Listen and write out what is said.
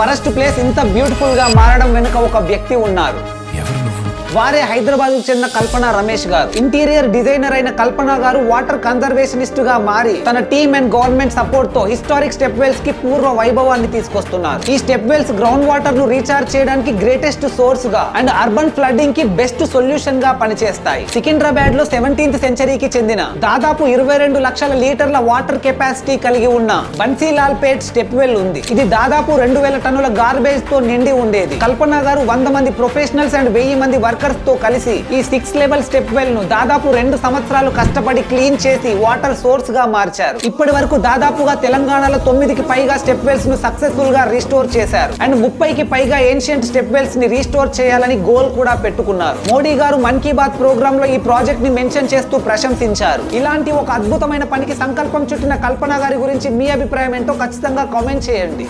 Worst place ఇంత బ్యూటిఫుల్గా మారడం వెనుక ఒక వ్యక్తి ఉన్నారు. ఎవరు వారే హైదరాబాద్కు చెందిన కల్పన రమేష్ గారు. ఇంటీరియర్ డిజైనర్ అయిన కల్పన గారు వాటర్ కన్జర్వేషనిస్ట్గా మారి తన టీమ్ అండ్ గవర్నమెంట్ సపోర్ట్తో హిస్టారిక్ స్టెప్ వెల్స్కి పూర్వ వైభవాన్ని తీసుకొస్తున్నారు. ఈ స్టెప్ వెల్స్ గ్రౌండ్ వాటర్ను రీఛార్జ్ చేయడానికి గ్రేటెస్ట్ సోర్స్గా అండ్ అర్బన్ ఫ్లడ్డింగ్కి బెస్ట్ సొల్యూషన్గా పనిచేస్తాయి. సికింద్రాబాద్లో సెవెంటీన్త్ సెంచరీకి చెందిన దాదాపు ఇరవై రెండు లక్షల లీటర్ల వాటర్ కెపాసిటీ కలిగి ఉన్న బన్సీలాల్ పేట్ స్టెప్ వెల్ ఉంది. ఇది దాదాపు రెండు వేల టన్నుల గార్బేజ్తో నిండి ఉండేది. కల్పన గారు వంద మంది ప్రొఫెషనల్స్ అండ్ వెయ్యి మంది వర్క్ వర్కర్స్తో కలిసి ఈ సిక్స్ లెవెల్ స్టెప్ వెల్ను దాదాపు రెండు సంవత్సరాలు కష్టపడి క్లీన్ చేసి వాటర్ సోర్స్గా మార్చారు. ఇప్పటి వరకు దాదాపుగా తెలంగాణలో తొమ్మిదికి పైగా స్టెప్ వెల్స్ను సక్సెస్ఫుల్గా రీస్టోర్ చేశారు. అండ్ ముప్పైకి పైగా ఏన్షియంట్ స్టెప్ వెల్స్ని రీస్టోర్ చేయాలని గోల్ కూడా పెట్టుకున్నారు. మోడీ గారు మన్ కీ బాత్ ప్రోగ్రామ్లో ఈ ప్రాజెక్ట్ని మెన్షన్ చేస్తూ ప్రశంసించారు. ఇలాంటి ఒక అద్భుతమైన పనికి సంకల్పం చుట్టిన కల్పన గారి గురించి మీ అభిప్రాయం ఏంటో ఖచ్చితంగా కామెంట్ చేయండి.